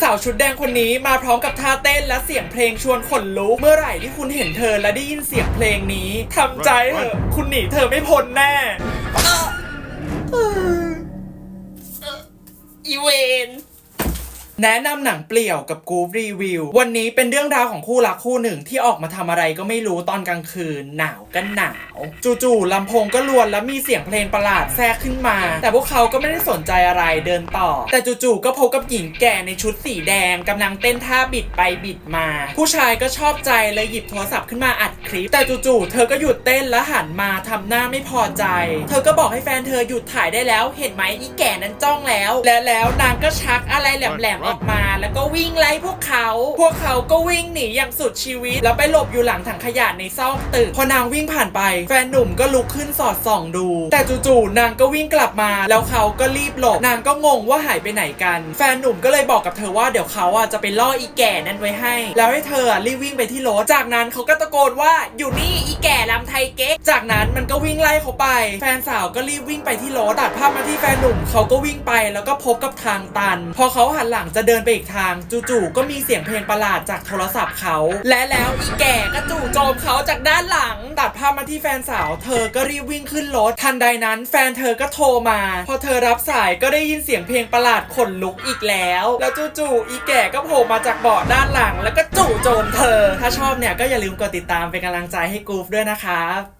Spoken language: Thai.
สาวชุดแดงคนนี้มาพร้อมกับท่าเต้นและเสียงเพลงชวนขนลุก เมื่อไหร่ที่คุณเห็นเธอและได้ยินเสียงเพลงนี้ทำใจเถอะคุณหนีเธอไม่พ้นแน่อีเวน แนะนำหนังเปลี่ยวกับกูฟรีวิว วันนี้เป็นเรื่องราวของคู่รักคู่หนึ่งที่ออกมาทำอะไรก็ไม่รู้ตอนกลางคืน หนาวกันหนาว จู่ๆลำโพงก็ลวนแล้วมีเสียงเพลงประหลาดแทรกขึ้นมา แต่พวกเขาก็ไม่ได้สนใจอะไรเดินต่อ แต่จู่ๆก็พบกับหญิงแก่ในชุดสีแดงกำลังเต้นท่าบิดไปบิดมา ผู้ชายก็ชอบใจเลยหยิบโทรศัพท์ขึ้นมาอัดคลิป แต่จู่ๆเธอก็หยุดเต้นและหันมาทำหน้าไม่พอใจ เธอก็บอกให้แฟนเธอหยุดถ่ายได้แล้ว เห็นไหมอีแก่นั้นจ้องแล้ว และแล้วนางก็ชักอะไรแหลมๆออกมาแล้วก็วิ่งไล่พวกเขา พวกเขาก็วิ่งหนีอย่างสุดชีวิต แล้วไปหลบอยู่หลังถังขยะในซอกตึก พอนางวิ่งผ่านไป แฟนหนุ่มก็ลุกขึ้นสอดส่องดู แต่จู่ๆนางก็วิ่งกลับมา แล้วเขาก็รีบหลบ นางก็งงว่าหายไปไหนกัน แฟนหนุ่มก็เลยบอกกับเธอว่าเดี๋ยวเขาอะจะไปล่ออีแก่นั้นไว้ให้ แล้วให้เธอรีบวิ่งไปที่รถ จากนั้นเขาก็ตะโกนว่าอยู่นี่อีแก่ลำไทยเก๊ก จากนั้นมันก็วิ่งไล่เขาไป แฟนสาวก็รีบวิ่งไปที่รถตัดภาพมาที่แฟนหนุ่มเขาก็วิ่งไปแล้วก็พบกับทางตัน พอเขาหันหลังจะเดินไปอีกทาง จู่ๆก็มีเสียงเพลงประหลาดจากโทรศัพท์เขา และแล้วอีแก่ก็จู่โจมเขาจากด้านหลัง ตัดภาพมาที่แฟนสาว เธอก็รีบวิ่งขึ้นรถทันใดนั้น แฟนเธอก็โทรมา พอเธอรับสายก็ได้ยินเสียงเพลงประหลาดขนลุกอีกแล้ว แล้วจู่ๆอีแก่ก็โผล่มาจากเบาะด้านหลัง แล้วก็จู่โจมเธอ ถ้าชอบเนี่ยก็อย่าลืมกดติดตามเป็นกำลังใจให้กูฟด้วยนะครับ